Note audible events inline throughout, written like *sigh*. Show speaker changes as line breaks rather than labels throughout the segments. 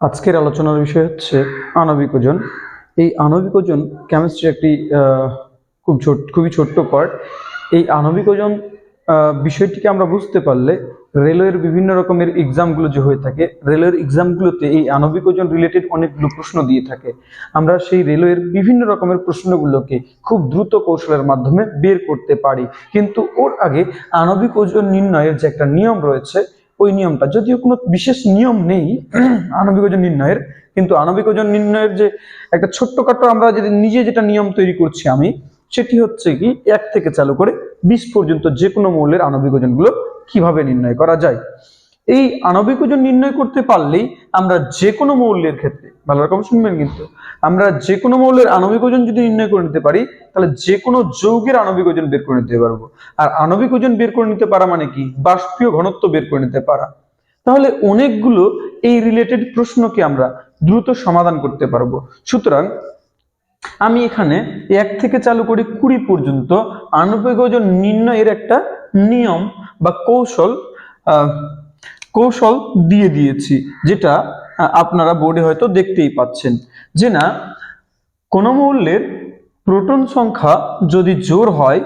আজকের আলোচনার বিষয় হচ্ছে আণবিক ওজন। এই আণবিক ওজন কেমিস্ট্রির একটি খুব ছোট, খুবই ছোট্ট পার্ট এই আণবিক ওজন বিষয়টিকে আমরা বুঝতে পারলে রেলওয়ের বিভিন্ন রকমের এক্সামগুলো যে হয়ে থাকে, রেলওয়ের এক্সামগুলোতে এই আণবিক ওজন রিলেটেড অনেকগুলো প্রশ্ন দিয়ে থাকে। আমরা সেই রেলওয়ের বিভিন্ন রকমের প্রশ্নগুলোকে খুব দ্রুত কৌশলের মাধ্যমে বের করতে পারি। কিন্তু ওর আগে আণবিক ওজন নির্ণয়ের যে একটা নিয়ম রয়েছে ওই নিয়মটা। যদিও কোনো বিশেষ নিয়ম নেই *clears throat* আণবিক ওজন নির্ণয়ের, কিন্তু আণবিক ওজন নির্ণয়ের যে একটা ছোট্ট ছোট্টখাটো আমরা যদি নিজে যেটা নিয়ম তৈরি করছি আমি, সেটি হচ্ছে কি, এক থেকে চালু করে বিশ পর্যন্ত যে কোনো মৌলের আণবিক ওজনগুলো কীভাবে নির্ণয় করা যায়। এই আণবিক ওজন নির্ণয় করতে পারলেই আমরা যে কোনো মৌলের ক্ষেত্রে, ভালো রকম শুনবেন কিন্তু, আমরা যে কোনো মৌলের আণবিক ওজন যদি নির্ণয় করে নিতে পারি, তাহলে যে কোনো যৌগের আণবিক ওজন বের করে নিতে পারব। আর আণবিক ওজন বের করে নিতে পারা মানে কি? বাষ্পীয় ঘনত্ব বের করে নিতে পারা। তাহলে অনেকগুলো এই রিলেটেড প্রশ্নকে আমরা দ্রুত সমাধান করতে পারব। সুতরাং আমি এখানে এক থেকে চালু করে কুড়ি পর্যন্ত আণবিক ওজন নির্ণয়ের একটা নিয়ম বা কৌশল কৌশল দিয়ে দিয়েছি, যেটা আপনারা বোর্ডে হয়তো দেখতেই পাচ্ছেন। যে না, কোনো মৌলের প্রোটন সংখ্যা যদি জোর হয়,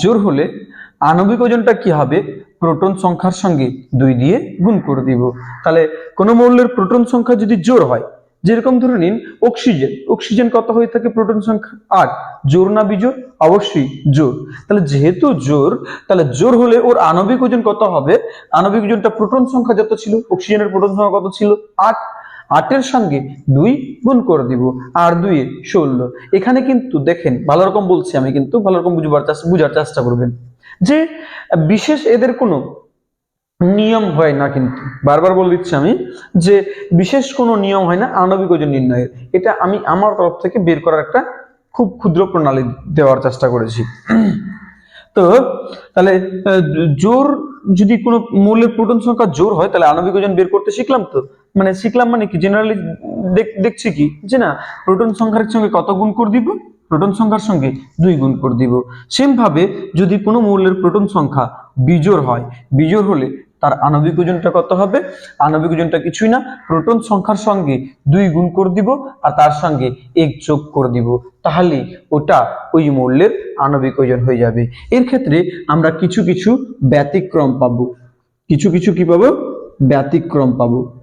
জোর হলে আণবিক ওজনটা কি হবে? প্রোটন সংখ্যার সঙ্গে দুই দিয়ে গুণ করে দিব। তাহলে কোনো মৌলের প্রোটন সংখ্যা যদি জোর হয় যেরকম ধরে নিন অক্সিজেন অক্সিজেন কত হয়ে থাকে প্রোটন সংখ্যা? আট। জোর না বিজোর অবশ্যই জোর। তাহলে যেহেতু জোর, তাহলে জোর হলে ওর আণবিক ওজন কত হবে? আণবিক ওজনটা প্রোটন সংখ্যা যত ছিল অক্সিজেনের প্রোটন সংখ্যা কত ছিল? আট। আটের সঙ্গে দুই গুণ করে দিব। আর দুইয়ে ষোলো। এখানে কিন্তু দেখেন, ভালো রকম বলছি আমি কিন্তু, ভালো রকম বুঝবার বুঝার চেষ্টা করবেন। যে বিশেষ এদের কোনো নিয়ম হয় না কিন্তু। বারবার বলে দিচ্ছি আমি যে বিশেষ কোনো নিয়ম হয় না আণবিক ওজন নির্ণয়ের এটা আমি আমার তরফ থেকে বের করার একটা খুব ক্ষুদ্র প্রণালী দেওয়ার চেষ্টা করেছি। তো তাহলে জোর যদি কোনো মৌলের প্রোটন সংখ্যা জোর হয়, তাহলে আণবিক ওজন বের করতে শিখলাম তো? মানে শিখলাম মানে কি? জেনারেলি দেখছি কি? যে না, প্রোটন সংখ্যার সঙ্গে কত গুণ করে দিব? প্রোটন সংখ্যার সঙ্গে দুই গুণ করে দিব। সেম ভাবে যদি কোনো মৌলের প্রোটন সংখ্যা বিজোর হয় বিজোর হলে তার আণবিক ওজনটা কত হবে? আণবিক ওজনটা কিছুই না, প্রোটন সংখ্যার সঙ্গে দুই গুণ করে দিব আর তার সঙ্গে এক যোগ করে দিব। তাহলে ওটা ওই মৌলের আণবিক ওজন হয়ে যাবে। এর ক্ষেত্রে আমরা কিছু কিছু ব্যতিক্রম পাবো। কিছু কিছু কি পাবো? ব্যতিক্রম পাবো।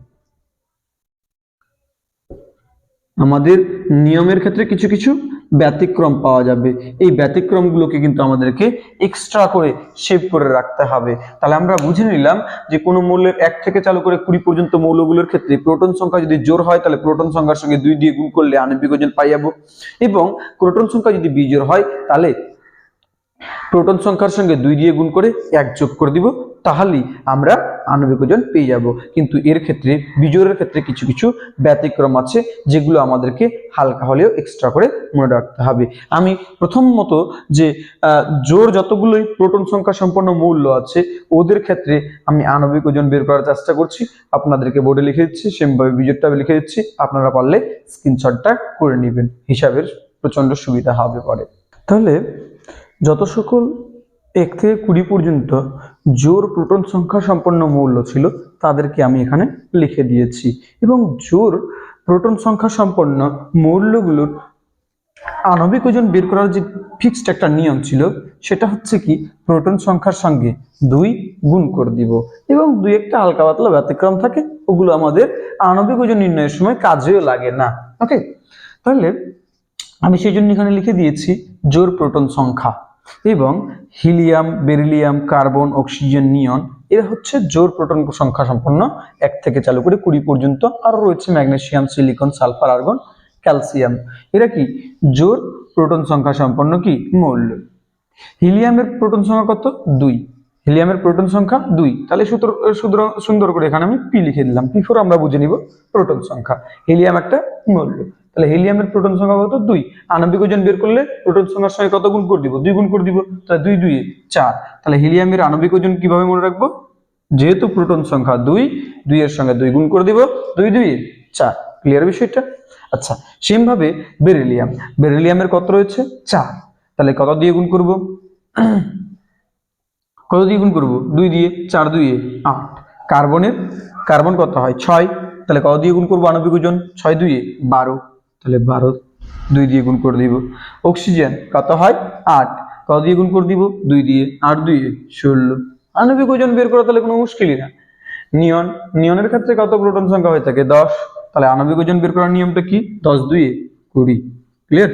আমাদের নিয়মের ক্ষেত্রে কিছু কিছু ব্যতিক্রম পাওয়া যাবে। এই ব্যতিক্রমগুলোকে কিন্তু আমাদেরকে এক্সট্রা করে সেভ করে রাখতে হবে। তাহলে আমরা বুঝে নিলাম যে কোনো মৌলের এক থেকে চালু করে কুড়ি পর্যন্ত মৌলগুলোর ক্ষেত্রে প্রোটন সংখ্যা যদি জোর হয়, তাহলে প্রোটন সংখ্যার সঙ্গে দুই দিয়ে গুণ করলে আণবিক ওজন পাই যাব। এবং প্রোটন সংখ্যা যদি বিজোড় হয়, তাহলে প্রোটন সংখ্যার সঙ্গে দুই দিয়ে গুণ করে এক যোগ করে দিব। তাহলেই আমরা আণবিক ওজন পেয়ে যাব। কিন্তু এর ক্ষেত্রে, বিজোড়ের ক্ষেত্রে কিছু কিছু ব্যতিক্রম আছে, যেগুলো আমাদেরকে হালকা হলেও এক্সট্রা করে মনে রাখতে হবে। আমি প্রথমত যে জোর যতগুলোই প্রোটন সংখ্যা সম্পন্ন মূল্য আছে, ওদের ক্ষেত্রে আমি আণবিক ওজন বের করার চেষ্টা করছি। আপনাদেরকে বোর্ডে লিখে দিচ্ছি, সেমভাবে বিজোড়টা লিখে দিচ্ছি। আপনারা পারলে স্ক্রিনশটটা করে নেবেন। হিসাবের প্রচণ্ড সুবিধা হবে পরে। তাহলে, যত সকল এক থেকে কুড়ি পর্যন্ত জোর প্রোটন সংখ্যা সম্পন্ন মৌল ছিল, তাদেরকে আমি এখানে লিখে দিয়েছি। এবং জোর প্রোটন সংখ্যা সম্পন্ন মৌলগুলোর আণবিক ওজন বের করার যে ফিক্সড একটা নিয়ম ছিল, সেটা হচ্ছে কি, প্রোটন সংখ্যার সঙ্গে দুই গুণ করে দিব। এবং দুই একটা হালকা পাতলা ব্যতিক্রম থাকে, ওগুলো আমাদের আণবিক ওজন নির্ণয়ের সময় কাজেও লাগে না। ওকে তাহলে আমি সেই জন্য এখানে লিখে দিয়েছি, জোর প্রোটন সংখ্যা। এবং helium, beryllium, carbon, oxygen, neon, এরা হচ্ছে জোর প্রোটন সংখ্যা সম্পন্ন এক থেকে চালু করে কুড়ি পর্যন্ত। আরও রয়েছে magnesium, silicon, sulphur, argon, calcium. এরা কি জোর প্রোটন সংখ্যা সম্পন্ন কি? মৌল। হিলিয়ামের প্রোটন সংখ্যা কত? দুই। হিলিয়ামের প্রোটন সংখ্যা দুই। তাহলে সুতর সুন্দর করে এখানে আমি পি লিখে দিলাম। পি ফোর আমরা বুঝে নিব প্রোটন সংখ্যা। হিলিয়াম একটা মৌল। তাহলে হিলিয়ামের প্রোটন সংখ্যা কত? দুই। আণবিক ওজন বের করলে প্রোটন সংখ্যার সঙ্গে কত গুণ করে দিব? দুই গুণ করে দিব। তাহলে দুই দুই চার। তাহলে হিলিয়ামের আণবিক ওজন কীভাবে মনে রাখব? যেহেতু প্রোটন সংখ্যা দুই দুই এর সঙ্গে দুই গুণ করে দিব। দুই দুই চার। ক্লিয়ার বিষয়টা? আচ্ছা সেম ভাবে বেরিলিয়াম। বেরিলিয়ামের কত রয়েছে? চার। তাহলে কত দিয়ে গুণ করব? *clears throat* কত দিয়ে গুণ করব? দুই দিয়ে চার দুইয়ে আট। কার্বনের, কার্বন কত হয়? ছয়। তাহলে কত দিয়ে গুণ করব আণবিক ওজন? ছয় দুইয়ে বারো। তাহলে বারো দুই দিয়ে গুণ করে দিব। অক্সিজেন কত হয়? আট। কত দিয়ে গুণ করে দিব? দুই দিয়ে। আট দুইয়ে ষোলো। আণবিক ওজন বের করা তাহলে কোনো মুশকিলই না। নিয়ন। নিয়নের ক্ষেত্রে কত প্রোটন সংখ্যা হয়ে থাকে? দশ। তাহলে আণবিক ওজন বের করার নিয়মটা কি? দশ দুইয়ে কুড়ি। ক্লিয়ার?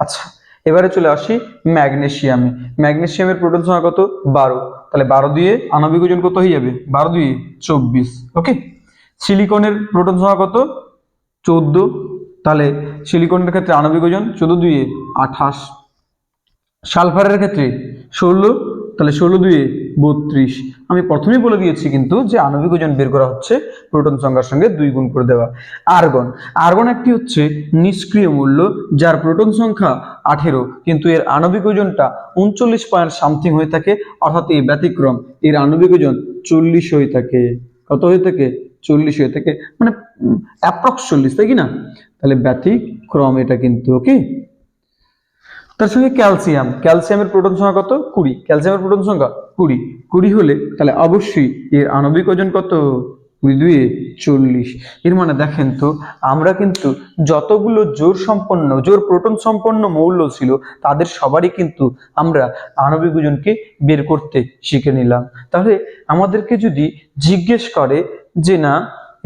আচ্ছা এবারে চলে আসি ম্যাগনেসিয়ামে। ম্যাগনেশিয়ামের প্রোটন সংখ্যা কত? বারো। তাহলে বারো দিয়ে আণবিক ওজন কত হয়ে যাবে? বারো দিয়ে চব্বিশ। ওকে? সিলিকনের প্রোটন সংখ্যা কত? চোদ্দ। তাহলে সিলিকনের ক্ষেত্রে আণবিক ওজন চোদ্দ দুইয়ে আঠাশ। সালফারের ক্ষেত্রে ষোলো, তাহলে ষোলো দুইয়ে বত্রিশ। আমি প্রথমেই বলে দিয়েছি কিন্তু যে আণবিক ওজন বের করা হচ্ছে প্রোটন সংখ্যার সঙ্গে দুই গুণ করে দেওয়া। আর্গন আর্গন একটি হচ্ছে নিষ্ক্রিয় মূল্য যার প্রোটন সংখ্যা আঠেরো, কিন্তু এর আণবিক ওজনটা উনচল্লিশ পয়েন্ট সামথিং হয়ে থাকে, অর্থাৎ এই ব্যতিক্রম, এর আণবিক ওজন চল্লিশ হয়ে থাকে। কত হয়ে থাকে? চল্লিশ হয়ে থাকে মানে অ্যাপ্রক্স চল্লিশ, তাই কি না? তাহলে ব্যতিক্রম এটা কিন্তু ওকে তার সঙ্গে ক্যালসিয়াম ক্যালসিয়ামের প্রোটন সংখ্যা কত? কুড়ি। ক্যালসিয়ামের প্রোটন সংখ্যা কুড়ি। কুড়ি হলে তাহলে অবশ্যই এর আণবিক ওজন কত? কুড়ি দুয়ে চল্লিশ। এর মানে দেখেন তো, আমরা কিন্তু যতগুলো জোর সম্পন্ন, জোর প্রোটন সম্পন্ন মৌল ছিল, তাদের সবারই কিন্তু আমরা আণবিক ওজনকে বের করতে শিখে নিলাম। তাহলে আমাদেরকে যদি জিজ্ঞেস করে যে না,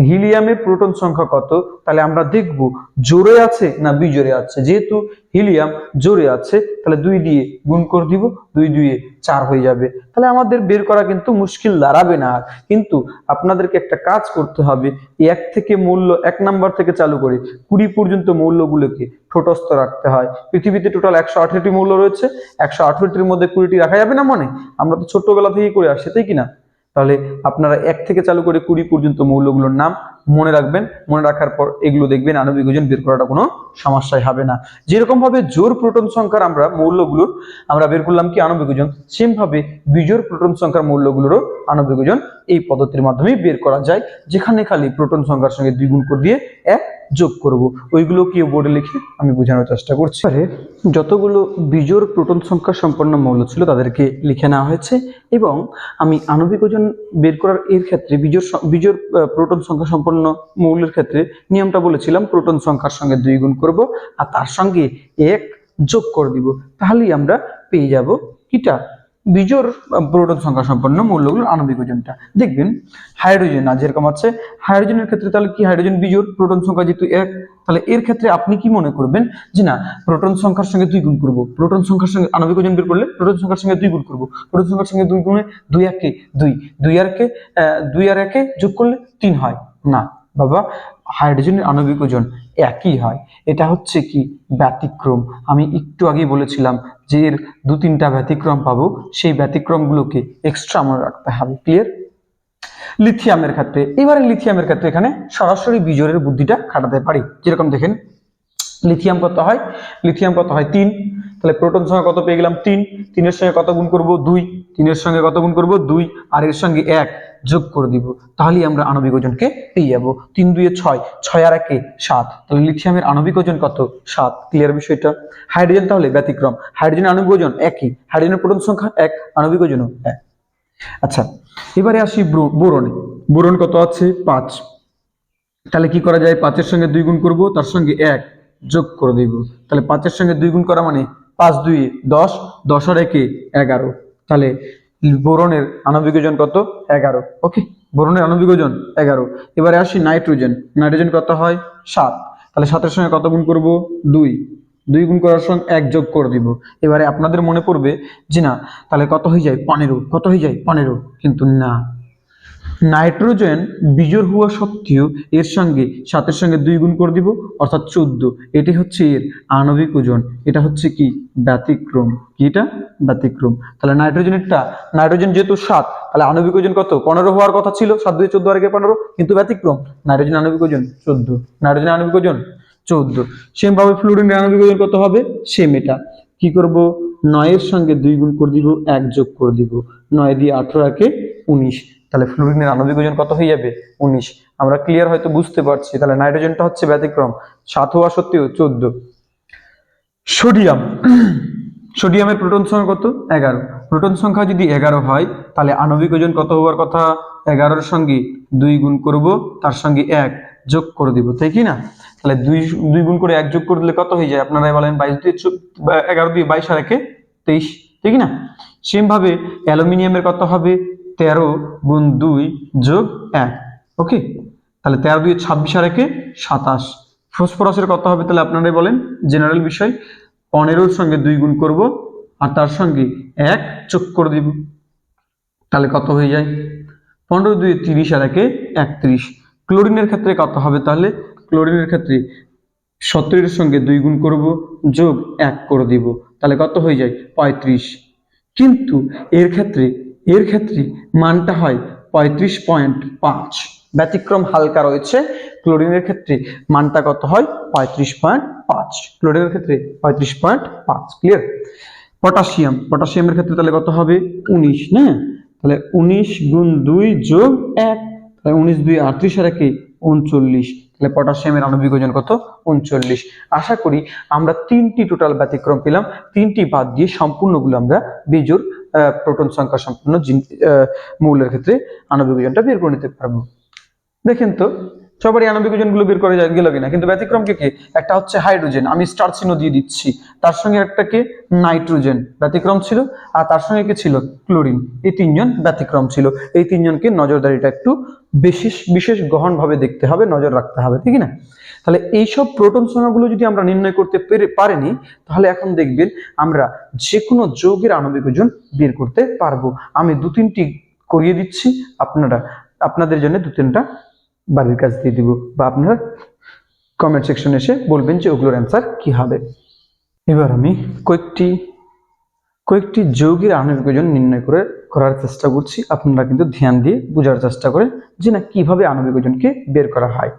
হিলিয়ামের প্রোটন সংখ্যা কত? তাহলে আমরা দেখব, জোরে আছে না বিজোরে আছে? যেহেতু হিলিয়াম জোরে আছে, তাহলে দুই দিয়ে গুণ করে দিব, দুই দুইয়ে চার হয়ে যাবে। তাহলে আমাদের বের করা কিন্তু মুশকিল, দাঁড়াবে না কিন্তু আপনাদেরকে একটা কাজ করতে হবে এক থেকে মূল্য, এক নাম্বার থেকে চালু করে কুড়ি পর্যন্ত মৌলগুলোকে ঠোঁটস্থ রাখতে হয়। পৃথিবীতে টোটাল একশো আঠেরোটি মৌল রয়েছে, একশো আঠেরোটির মধ্যে কুড়িটি রাখা যাবে না মনে? আমরা তো ছোট্টবেলা থেকেই করে আসছি তাই কিনা তাহলে আপনারা এক থেকে চালু করে কুড়ি পর্যন্ত মৌলগুলোর নাম মনে রাখবেন, মনে রাখার পর এগুলো দেখবেন আণবিক ওজন বের করাটা কোনো সমস্যাই হবে না। যেরকম ভাবে জোর প্রোটন সংখ্যার আমরা মৌলগুলোর আমরা বের করলাম কি আণবিক ওজন সেম ভাবে বিজোড় প্রোটন সংখ্যার মৌলগুলোরও আণবিক ওজন এই পদ্ধতির মাধ্যমে বের করা যায়, যেখানে খালি প্রোটন সংখ্যার সঙ্গে দ্বিগুণ করে দিয়ে এক যোগ করব। ওইগুলো কি বোর্ডে লিখে আমি বোঝানোর চেষ্টা করছি। এবারে যতগুলো বিজোড় প্রোটন সংখ্যা সম্পন্ন মৌল ছিল তাদেরকে লিখে নেওয়া হয়েছে এবং আমি আণবিক ওজন বের করার এর ক্ষেত্রে বিজোড় বিজোড় প্রোটন সংখ্যা সম্পন্ন মৌলের ক্ষেত্রে নিয়মটা বলেছিলাম, প্রোটন সংখ্যার সঙ্গে দুই গুণ করব আর তার সঙ্গে এক যোগ করে দিব। তাহলেই আমরা পেয়ে যাব। কিটা? আহ, প্রোটন সংখ্যা সম্পন্ন মৌলগুলোর আণবিক ওজনটা। দেখবেন হাইড্রোজেন আজ যেরকম আছে হাইড্রোজেনের ক্ষেত্রে তাহলে কি হাইড্রোজেন বিজোর প্রোটন সংখ্যা যেহেতু এক তাহলে এর ক্ষেত্রে আপনি কি মনে করবেন? যে না প্রোটন সংখ্যার সঙ্গে দুই গুণ করব। প্রোটন সংখ্যার সঙ্গে আণবিক ওজন বের করলে প্রোটন সংখ্যার সঙ্গে দুই গুণ করব। প্রোটন সংখ্যার সঙ্গে দুই গুণে দুই একে দুই দুই আর কে দুই আর একে যোগ করলে তিন হয়। না বাবা হাইড্রোজেনের আণবিক ওজন একই হয়। এটা হচ্ছে কি? ব্যতিক্রম। আমি একটু আগেই বলেছিলাম যে এর দু তিনটা ব্যতিক্রম পাবো। সেই ব্যতিক্রমগুলোকে এক্সট্রা মনে রাখতে হবে। ক্লিয়ার লিথিয়ামের ক্ষেত্রে। এবারে লিথিয়ামের ক্ষেত্রে এখানে সরাসরি বিজোরের বুদ্ধিটা খাটাতে পারি। যেরকম দেখেন লিথিয়াম কত হয়? লিথিয়াম কত হয়? তিন। তাহলে প্রোটন সংখ্যা কত পেয়ে গেলাম? তিন। তিনের সঙ্গে কত গুণ করব? দুই। তিনের সঙ্গে কত গুণ করব? দুই। আর এর সঙ্গে এক। যোগ করে দিব। তাহলেই আমরা আণবিক ওজনকে পেয়ে যাব। তিন দুয়ে ছয়। ছয় আর একে সাত। তাহলে লিথিয়ামের আণবিক ওজন কত? সাত। ক্লিয়ার বিষয়টা? হাইড্রোজেন তাহলে ব্যতিক্রম। হাইড্রোজেন আণবিক ওজন একই। হাইড্রোজেনের প্রোটন সংখ্যা এক। আণবিক ওজনও এক। আচ্ছা এবারে আসি ব্রো- বোরনে। বোরন কত আছে? পাঁচ। তাহলে কি করা যায়? পাঁচের সঙ্গে দুই গুণ করব, তার সঙ্গে এক। যোগ করে দিব। তাহলে পাঁচের সঙ্গে দুই গুণ করা মানে পাঁচ, দুই, দশ দশ আর একে এগারো। তাহলে বোরনের আণবিক ওজন কত? এগারো। ওকে, বোরনের আণবিক ওজন এগারো। এবারে আসি নাইট্রোজেন। নাইট্রোজেন কত হয়? সাত। তাহলে সাতের সঙ্গে কত গুণ করব? দুই। দুই গুণ করার সঙ্গে এক যোগ করে দিব। এবারে আপনাদের মনে পড়বে যে না, তাহলে কত হয়ে যায়? পনেরো। কত হয়ে যায়? পনেরো। কিন্তু না। নাইট্রোজেন বিজোড় হওয়া সত্ত্বেও এর সঙ্গে সাতের সঙ্গে দুই গুণ করে দিব, অর্থাৎ চোদ্দ। এটি হচ্ছে এর আণবিক ওজন। এটা হচ্ছে কি? ব্যতিক্রম। কি এটা? ব্যতিক্রম। তাহলে নাইট্রোজেনেরটা, নাইট্রোজেন যেহেতু সাত, তাহলে আণবিক ওজন কত? পনেরো হওয়ার কথা ছিল, সাত দুই চোদ্দ একে পনেরো, কিন্তু ব্যতিক্রম। নাইট্রোজেন আণবিক ওজন চোদ্দ। নাইট্রোজেন আণবিক ওজন চোদ্দ। সেম ভাবে ফ্লুরিনের আণবিক ওজন কত হবে? সেম এটা। কি করব? নয়ের সঙ্গে দুই গুণ করে দিব, এক যোগ করে দিব। নয় দিয়ে আঠারো একে উনিশ। তাহলে ফ্লুরিনের আণবিক ওজন কত হয়ে যাবে? উনিশ। আমরা ক্লিয়ার হয়তো বুঝতে পারছি। তাহলে নাইট্রোজেনটা হচ্ছে ব্যতিক্রম। সাত হওয়া সত্ত্বেও চোদ্দ। সোডিয়াম সোডিয়ামের প্রোটন সংখ্যা কত? এগারো। প্রোটন সংখ্যা যদি এগারো হয়, তাহলে আণবিক ওজন কত হওয়ার কথা? এগারোর সঙ্গে দুই গুণ করব, তার সঙ্গে এক যোগ করে দিব। তাই কি না? তাহলে দুই দুই গুণ করে এক যোগ করে দিলে কত হয়ে যায়? আপনারা বলেন বাইশ দিয়ে এগারো দিয়ে বাইশ আর একে তেইশ। ঠিক না? সেম ভাবে অ্যালুমিনিয়ামের কত হবে? তেরো গুণ দুই যোগ এক, ওকে? তাহলে তেরো দুই ছাব্বিশ আর একে সাতাশ। ফসফরাসের কত হবে তাহলে আপনারাই বলেন? জেনারেল বিষয়। পনেরোর সঙ্গে দুই গুণ করব আর তার সঙ্গে এক যোগ করে দিব। তাহলে কত হয়ে যায়? পনেরো দুই তিরিশ আর একে একত্রিশ। ক্লোরিনের ক্ষেত্রে কত হবে তাহলে? ক্লোরিনের ক্ষেত্রে সতেরোর সঙ্গে দুই গুণ করব যোগ এক করে দিব। তাহলে কত হয়ে যায়? পঁয়ত্রিশ। কিন্তু এর ক্ষেত্রে এর ক্ষেত্রে মানটা হয় পঁয়ত্রিশ পয়েন্ট পাঁচ। ব্যতিক্রম হালকা রয়েছে, ক্লোরিনের ক্ষেত্রে মানটা কত হয়? পঁয়ত্রিশ পয়েন্ট পাঁচ। ক্লোরিনের ক্ষেত্রে পঁয়ত্রিশ পয়েন্ট পাঁচ ক্লিয়ার পটাশিয়াম, পটাশিয়ামের ক্ষেত্রে তাহলে কত হবে? উনিশ না তাহলে উনিশ গুণ দুই যোগ এক, তাহলে উনিশ দুই আটত্রিশ আর একে উনচল্লিশ। তাহলে পটাশিয়ামের আণবিক ওজন কত? উনচল্লিশ। আশা করি আমরা তিনটি টোটাল ব্যতিক্রম পেলাম, তিনটি বাদ দিয়ে সম্পূর্ণগুলো আমরা বিজোর প্রোটন সংখ্যা সম্পন্ন মৌলের ক্ষেত্রে আণবিক ওজনটা বের করে নিতে পারব। দেখেন তো, সবারই আণবিক ওজনগুলো বের করে গেল কিনা? কিন্তু ব্যতিক্রম কি একটা হচ্ছে হাইড্রোজেন আমি স্টার চিহ্ন দিয়ে দিচ্ছি। তার সঙ্গে একটা কে? নাইট্রোজেন ব্যতিক্রম ছিল। আর তার সঙ্গে কি ছিল? ক্লোরিন এই তিনজন ব্যতিক্রম ছিল। এই তিনজনকে নজরদারিটা একটু বিশেষ বিশেষ গহনভাবে দেখতে হবে, নজর রাখতে হবে, ঠিক না? তাহলে এইসব প্রোটন সংখ্যাগুলো যদি আমরা নির্ণয় করতে পেরে পারিনি, তাহলে এখন দেখবেন আমরা যে কোনো যৌগের আণবিক ওজন বের করতে পারব। আমি দু তিনটি করিয়ে দিচ্ছি, আপনারা আপনাদের জন্য দু তিনটা বাড়ির কাজ দিয়ে দিব বা আপনারা কমেন্ট সেকশনে এসে বলবেন যে ওগুলোর অ্যান্সার কি হবে। এবার আমি কয়েকটি কয়েকটি যৌগের আণবিক ওজন নির্ণয় করে করার চেষ্টা করছি। আপনারা কিন্তু ধ্যান দিয়ে বোঝার চেষ্টা করেন যে না কীভাবে আণবিক ওজনকে বের করা হয়।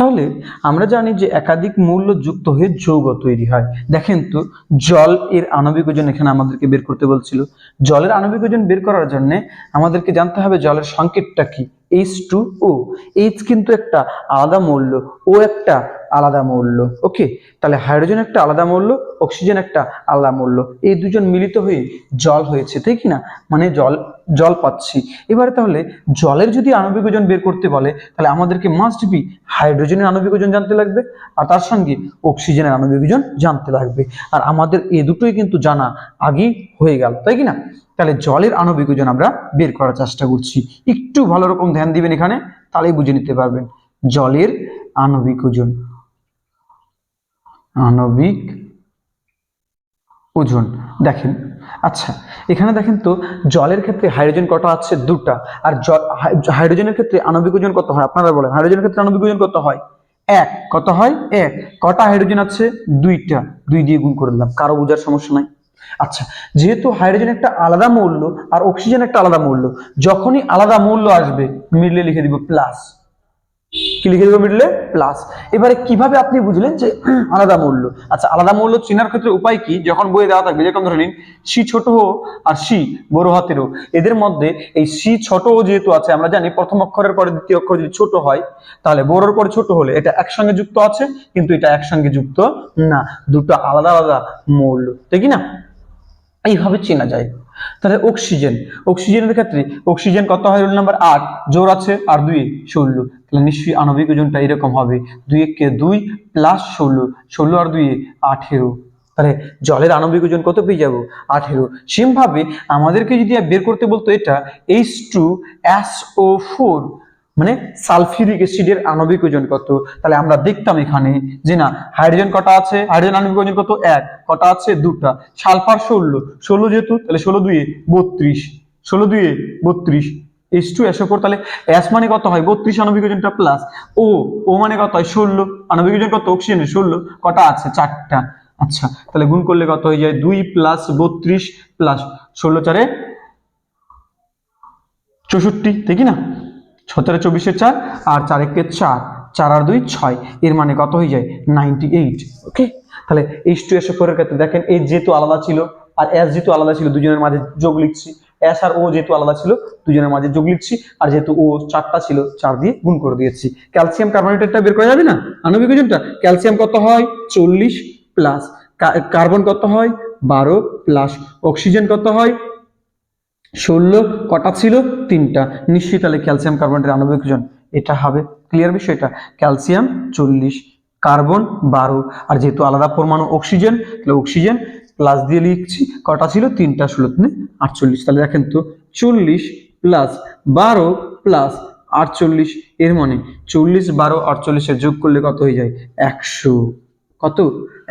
তাহলে আমরা জানি যে একাধিক মূল্য যুক্ত হয়ে যৌগ তৈরি হয়। দেখেন তো, জল এর আণবিক ওজন এখানে আমাদেরকে বের করতে বলছিল। জলের আণবিক ওজন বের করার জন্য আমাদেরকে জানতে হবে জলের সংকেতটা কি? এইচ টু ও এইচ কিন্তু একটা আলাদা মূল্য ও একটা আলাদা মৌল ওকে তাহলে হাইড্রোজেন একটা আলাদা মৌল অক্সিজেন একটা আলাদা মৌল এই দুজন মিলিত হয়ে জল হয়েছে, তাই কি না? মানে জল জল পাচ্ছি। এবারে তাহলে জলের যদি আণবিক ওজন বের করতে বলে, তাহলে আমাদেরকে মাস্ট বি হাইড্রোজেনের আণবিক ওজন জানতে লাগবে, আর তার সঙ্গে অক্সিজেনের আণবিক ওজন জানতে লাগবে। আর আমাদের এ দুটোই কিন্তু জানা আগেই হয়ে গেল, তাই কি না? তাহলে জলের আণবিক ওজন আমরা বের করার চেষ্টা করছি। একটু ভালো রকম ধ্যান দিবেন এখানে, তাহলেই বুঝে নিতে পারবেন। জলের আণবিক ওজন। আণবিক ওজন। দেখেন আচ্ছা এখানে দেখেন তো জলের ক্ষেত্রে হাইড্রোজেন কটা আছে? দুটা। আর হাইড্রোজেনের ক্ষেত্রে আণবিক ওজন কত হয়? আপনারা বলেন, হাইড্রোজেনের ক্ষেত্রে আণবিক ওজন কত হয়? এক। কত হয়? এক। কটা হাইড্রোজেন আছে? দুইটা। দুই দিয়ে গুণ করে দিলাম। কারও বোঝার সমস্যা নাই? আচ্ছা যেহেতু হাইড্রোজেন একটা আলাদা মৌল আর অক্সিজেন একটা আলাদা মৌল যখনই আলাদা মৌল আসবে মিডলে লিখে দিব প্লাস। কি লিখে দেবো মিডলে প্লাস এবারে কীভাবে আপনি বুঝলেন যে *clears throat* আলাদা মূল্য? আচ্ছা আলাদা মূল্য চেনার ক্ষেত্রে উপায় কি? যখন বইয়ে দেওয়া থাকবে, যেরকম ধরে নিন, সি ছোট আর সি বড় হাতেরও। এদের মধ্যে এই সি ছোট যেহেতু আছে, আমরা জানি প্রথম অক্ষরের পরে দ্বিতীয় অক্ষর যদি ছোট হয়, তাহলে বড়র পরে ছোট হলে এটা একসঙ্গে যুক্ত আছে, কিন্তু এটা একসঙ্গে যুক্ত না। দুটো আলাদা আলাদা মৌল। ঠিক না? এইভাবে চেনা যায়। তাহলে অক্সিজেন অক্সিজেনের ক্ষেত্রে অক্সিজেন কত হয় রোল নাম্বার আট? জোর আছে? আর দুই ষোলো। তাহলে নিশ্চয়ই আণবিক ওজনটা এরকম হবে। দুই কে দুই প্লাস ষোলো। ষোলো আর দুই আঠেরো। তাহলে জলের আণবিক ওজন কত পেয়ে যাব? আঠেরো। সেমভাবে আমাদেরকে যদি বের করতে বলতো এটা H two S O four মানে সালফিউরিক অ্যাসিডের আণবিক ওজন কত? তাহলে আমরা দেখতাম এখানে যে না, হাইড্রোজেন কটা আছে? হাইড্রোজেন আণবিক ওজন কত? এক। কটা আছে? দুটা। সালফার ষোলো। ষোলো যেহেতু, তাহলে ষোলো দুয়ে বত্রিশ। ষোলো দুয়ে বত্রিশ। S two S O four তাহলে এস মানে কত হয়? বত্রিশ আণবিক ওজনটা প্লাস ও ও মানে কত হয়? ষোলো। আণবিক ওজন কত? অক্সিজেনের ষোলো। কটা আছে? চারটা। আচ্ছা তাহলে গুণ করলে কত হয়ে যায়? দুই প্লাস বত্রিশ প্লাস ষোলো চারে চৌষট্টি। দেখি না? সতেরো চব্বিশে চার আর চার একে চার চার আর দুই ছয়। এর মানে কত হয়ে যায়? নাইনটি এইট ওকে তাহলে এইচ টু এসে ফোরের ক্ষেত্রে দেখেন এই যেহেতু আলাদা ছিল আর এস যেহেতু আলাদা ছিল, দুজনের মাঝে যোগ লিখছি। এস আর ও যেহেতু আলাদা ছিল, দুজনের মাঝে যোগ লিখছি। আর যেহেতু ও চারটা ছিল, চার দিয়ে গুণ করে দিয়েছি। ক্যালসিয়াম কার্বনেটেডটা বের করা যাবে না? আণবিক ওজনটা? ক্যালসিয়াম কত হয়? চল্লিশ প্লাস কার্বন কত হয়? বারো প্লাস অক্সিজেন কত হয়? ষোলো, কটা ছিল? তিনটা। নিশ্চয়ই তাহলে ক্যালসিয়াম কার্বনেটের আণবিক ওজন এটা হবে। ক্লিয়ার বিষয়টা ক্যালসিয়াম চল্লিশ কার্বন বারো। আর যেহেতু আলাদা পরমাণু অক্সিজেন তাহলে অক্সিজেন প্লাস দিয়ে লিখছি, কটা ছিল? তিনটা, ষোলো, তিনে আটচল্লিশ। তাহলে দেখেন তো, চল্লিশ প্লাস বারো প্লাস আটচল্লিশ, এর মানে চল্লিশ, বারো, আটচল্লিশের যোগ করলে কত হয়ে যায়? একশো। কত?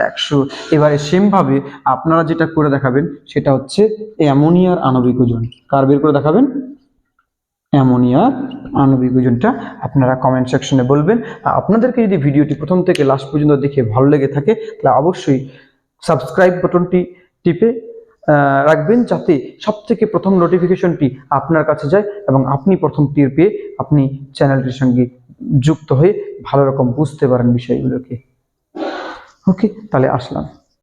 একশো। এবারে সেমভাবে আপনারা যেটা করে দেখাবেন, সেটা হচ্ছে অ্যামোনিয়ার আণবিক ওজন। কার বের করে দেখাবেন? অ্যামোনিয়ার আণবিক ওজনটা আপনারা কমেন্ট সেকশনে বলবেন। আপনাদেরকে যদি ভিডিওটি প্রথম থেকে লাস্ট পর্যন্ত দেখে ভালো লেগে থাকে, তাহলে অবশ্যই সাবস্ক্রাইব বাটনটি টিপে রাখবেন যাতে সব থেকে প্রথম নোটিফিকেশনটি আপনার কাছে যায় এবং আপনি প্রথম টির পেয়ে আপনি চ্যানেলটির সঙ্গে যুক্ত হয়ে ভালো রকম বুঝতে পারেন বিষয়গুলোকে। ওকে তাহলে আসলাম।